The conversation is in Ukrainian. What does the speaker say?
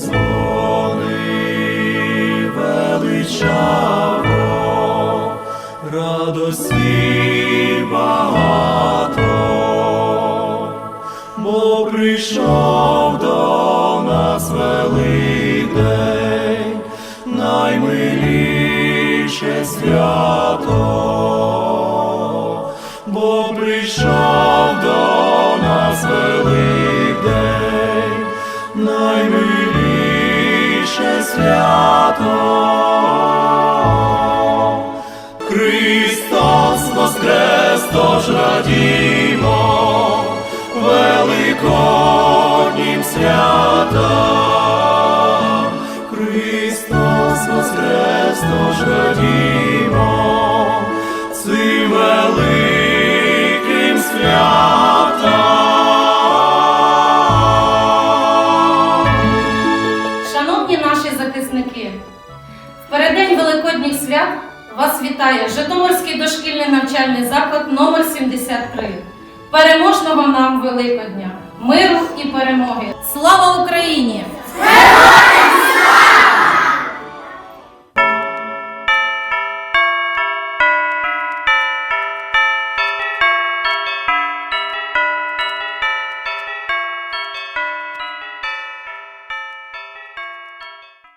дзвони величаво, радості багато, бо прийшов до нас великдень, наймиліше свято, бо прийшов до нас великдень, Nine наймиліше свято. Христос воскрес, тож радімо, великоднім святам. Христос воскрес, тож радімо, переддень Великодніх свят вас вітає Житомирський дошкільний навчальний заклад номер 73 Переможного нам Великодня, миру і перемоги! Слава Україні!